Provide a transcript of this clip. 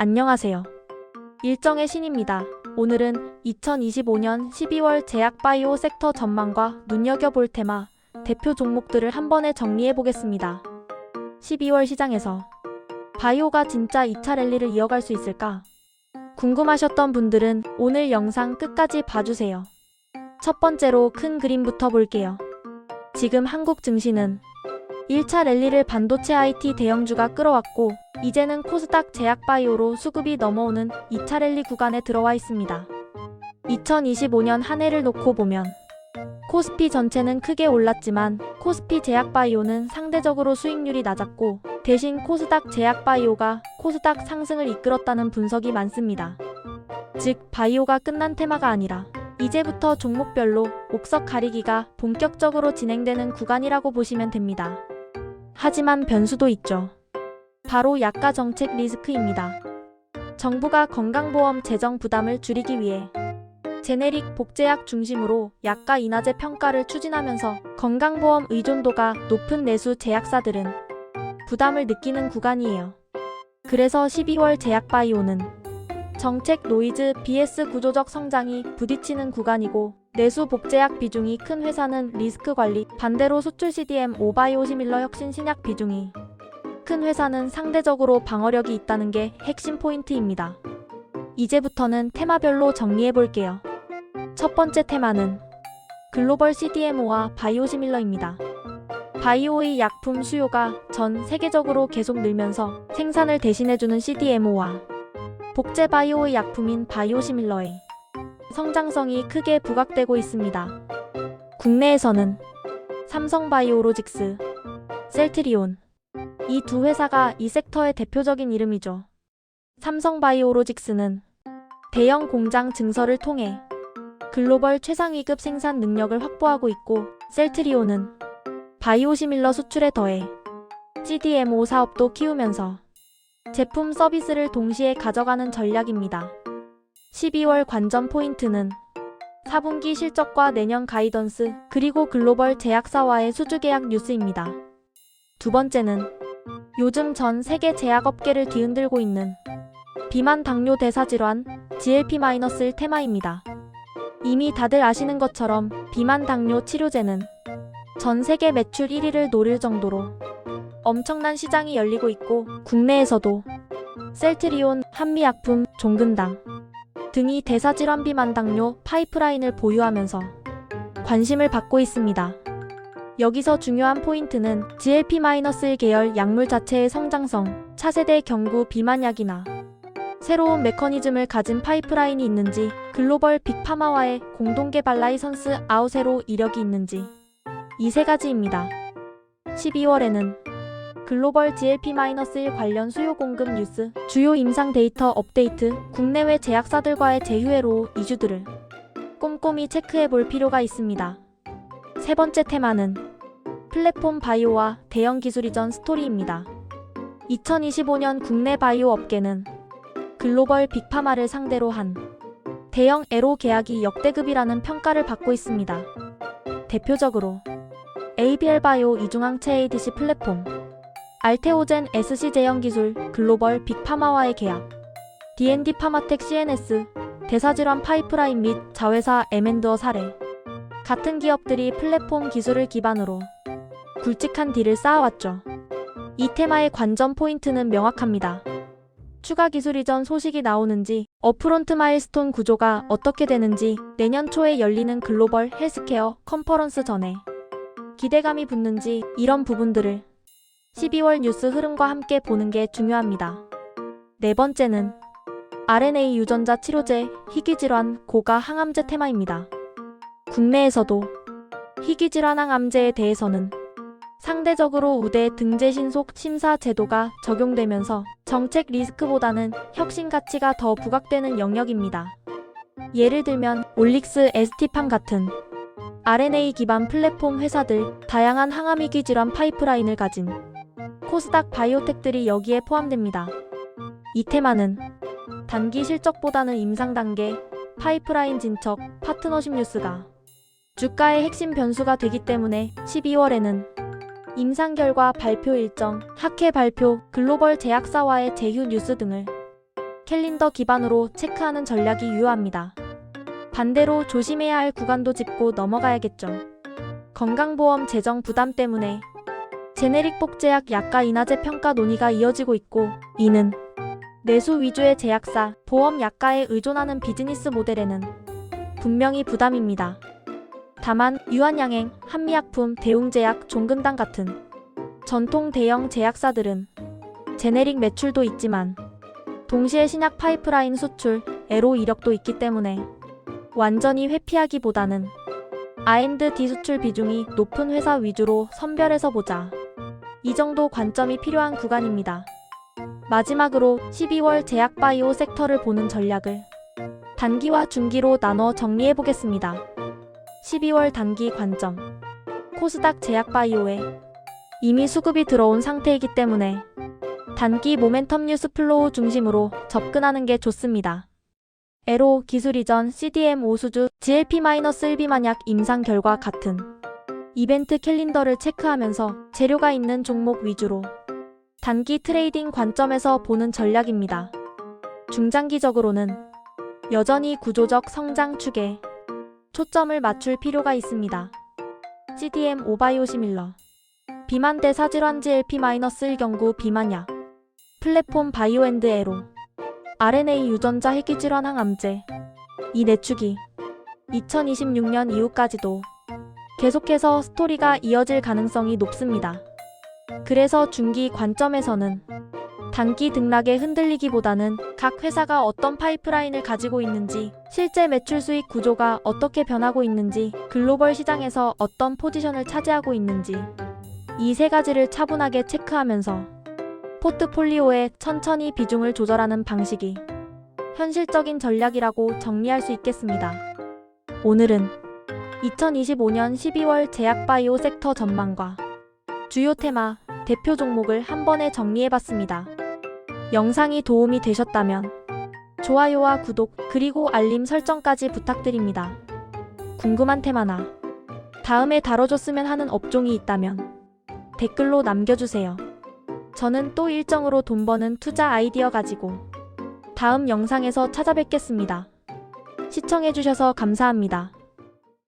안녕하세요. 일정의 신입니다. 오늘은 2025년 12월 제약 바이오 섹터 전망과 눈여겨볼 테마, 대표 종목들을 한 번에 정리해 보겠습니다. 12월 시장에서 바이오가 진짜 2차 랠리를 이어갈 수 있을까? 궁금하셨던 분들은 오늘 영상 끝까지 봐주세요. 첫 번째로 큰 그림부터 볼게요. 지금 한국 증시는 1차 랠리를 반도체 IT 대형주가 끌어왔고 이제는 코스닥 제약바이오로 수급이 넘어오는 2차 랠리 구간에 들어와 있습니다. 2025년 한 해를 놓고 보면 코스피 전체는 크게 올랐지만 코스피 제약바이오는 상대적으로 수익률이 낮았고 대신 코스닥 제약바이오가 코스닥 상승을 이끌었다는 분석이 많습니다. 즉 바이오가 끝난 테마가 아니라 이제부터 종목별로 옥석 가리기가 본격적으로 진행되는 구간이라고 보시면 됩니다. 하지만 변수도 있죠. 바로 약가 정책 리스크입니다. 정부가 건강보험 재정 부담을 줄이기 위해 제네릭 복제약 중심으로 약가 인하제 평가를 추진하면서 건강보험 의존도가 높은 내수 제약사들은 부담을 느끼는 구간이에요. 그래서 12월 제약바이오는 정책 노이즈 BS 구조적 성장이 부딪히는 구간이고 내수 복제약 비중이 큰 회사는 리스크 관리, 반대로 수출 CDM 오바이오시밀러 혁신 신약 비중이 큰 회사는 상대적으로 방어력이 있다는 게 핵심 포인트입니다. 이제부터는 테마별로 정리해 볼게요. 첫 번째 테마는 글로벌 CDMO와 바이오시밀러입니다. 바이오의 약품 수요가 전 세계적으로 계속 늘면서 생산을 대신해주는 CDMO와 복제 바이오의 약품인 바이오시밀러의 성장성이 크게 부각되고 있습니다. 국내에서는 삼성바이오로직스, 셀트리온 이 두 회사가 이 섹터의 대표적인 이름이죠. 삼성바이오로직스는 대형 공장 증설을 통해 글로벌 최상위급 생산 능력을 확보하고 있고 셀트리온은 바이오시밀러 수출에 더해 CDMO 사업도 키우면서 제품 서비스를 동시에 가져가는 전략입니다. 12월 관전 포인트는 4분기 실적과 내년 가이던스 그리고 글로벌 제약사와의 수주 계약 뉴스입니다. 두 번째는 요즘 전 세계 제약업계를 뒤흔들고 있는 비만 당뇨 대사질환 GLP-1 테마입니다. 이미 다들 아시는 것처럼 비만 당뇨 치료제는 전 세계 매출 1위를 노릴 정도로 엄청난 시장이 열리고 있고 국내에서도 셀트리온, 한미약품, 종근당 등이 대사질환 비만 당뇨 파이프라인을 보유하면서 관심을 받고 있습니다. 여기서 중요한 포인트는 GLP-1 계열 약물 자체의 성장성, 차세대 경구 비만약이나 새로운 메커니즘을 가진 파이프라인이 있는지 글로벌 빅파마와의 공동 개발 라이선스 아웃세로 이력이 있는지 이 세 가지입니다. 12월에는 글로벌 GLP-1 관련 수요 공급 뉴스, 주요 임상 데이터 업데이트, 국내외 제약사들과의 제휴회로 이슈들을 꼼꼼히 체크해 볼 필요가 있습니다. 세 번째 테마는 플랫폼 바이오와 대형 기술 이전 스토리입니다. 2025년 국내 바이오 업계는 글로벌 빅파마를 상대로 한 대형 에로 계약이 역대급이라는 평가를 받고 있습니다. 대표적으로 ABL 바이오 이중항체 ADC 플랫폼, 알테오젠 SC 제형 기술 글로벌 빅파마와의 계약, D&D 파마텍 CNS, 대사질환 파이프라인 및 자회사 에멘드어 사례 같은 기업들이 플랫폼 기술을 기반으로 굵직한 딜을 쌓아왔죠. 이 테마의 관전 포인트는 명확합니다. 추가 기술 이전 소식이 나오는지, 어프론트 마일스톤 구조가 어떻게 되는지 내년 초에 열리는 글로벌 헬스케어 컨퍼런스 전에 기대감이 붙는지 이런 부분들을 12월 뉴스 흐름과 함께 보는 게 중요합니다. 네 번째는 RNA 유전자 치료제 희귀질환 고가 항암제 테마입니다. 국내에서도 희귀질환 항암제에 대해서는 상대적으로 우대 등재 신속 심사 제도가 적용되면서 정책 리스크보다는 혁신 가치가 더 부각되는 영역입니다. 예를 들면 올릭스 에스티팜 같은 RNA 기반 플랫폼 회사들, 다양한 항암위기 질환 파이프라인을 가진 코스닥 바이오텍들이 여기에 포함됩니다. 이 테마는 단기 실적보다는 임상 단계, 파이프라인 진척, 파트너십 뉴스가 주가의 핵심 변수가 되기 때문에 12월에는 임상 결과 발표 일정, 학회 발표, 글로벌 제약사와의 제휴 뉴스 등을 캘린더 기반으로 체크하는 전략이 유효합니다. 반대로 조심해야 할 구간도 짚고 넘어가야겠죠. 건강보험 재정 부담 때문에 제네릭 복제약 약가 인하제 평가 논의가 이어지고 있고 이는 내수 위주의 제약사, 보험 약가에 의존하는 비즈니스 모델에는 분명히 부담입니다. 다만 유한양행, 한미약품, 대웅제약, 종근당 같은 전통 대형 제약사들은 제네릭 매출도 있지만 동시에 신약 파이프라인 수출, 애로 이력도 있기 때문에 완전히 회피하기보다는 R&D 수출 비중이 높은 회사 위주로 선별해서 보자. 이 정도 관점이 필요한 구간입니다. 마지막으로 12월 제약바이오 섹터를 보는 전략을 단기와 중기로 나눠 정리해 보겠습니다. 12월 단기 관점. 코스닥 제약바이오에 이미 수급이 들어온 상태이기 때문에 단기 모멘텀 뉴스 플로우 중심으로 접근하는 게 좋습니다. 에로 기술 이전 CDM 오수주 GLP-1 만약 임상 결과 같은 이벤트 캘린더를 체크하면서 재료가 있는 종목 위주로 단기 트레이딩 관점에서 보는 전략입니다. 중장기적으로는 여전히 구조적 성장 축에 초점을 맞출 필요가 있습니다. CDM 오바이오시밀러. 비만 대 사 질환 GLP-1 경구 비만약. 플랫폼 바이오엔드 에로. RNA 유전자 희귀질환 항암제. 이 내축이 2026년 이후까지도 계속해서 스토리가 이어질 가능성이 높습니다. 그래서 중기 관점에서는 단기 등락에 흔들리기보다는 각 회사가 어떤 파이프라인을 가지고 있는지, 실제 매출 수익 구조가 어떻게 변하고 있는지, 글로벌 시장에서 어떤 포지션을 차지하고 있는지, 이 세 가지를 차분하게 체크하면서 포트폴리오에 천천히 비중을 조절하는 방식이 현실적인 전략이라고 정리할 수 있겠습니다. 오늘은 2025년 12월 제약바이오 섹터 전망과 주요 테마, 대표 종목을 한 번에 정리해봤습니다. 영상이 도움이 되셨다면 좋아요와 구독 그리고 알림 설정까지 부탁드립니다. 궁금한 테마나 다음에 다뤄줬으면 하는 업종이 있다면 댓글로 남겨주세요. 저는 또 일정으로 돈 버는 투자 아이디어 가지고 다음 영상에서 찾아뵙겠습니다. 시청해주셔서 감사합니다.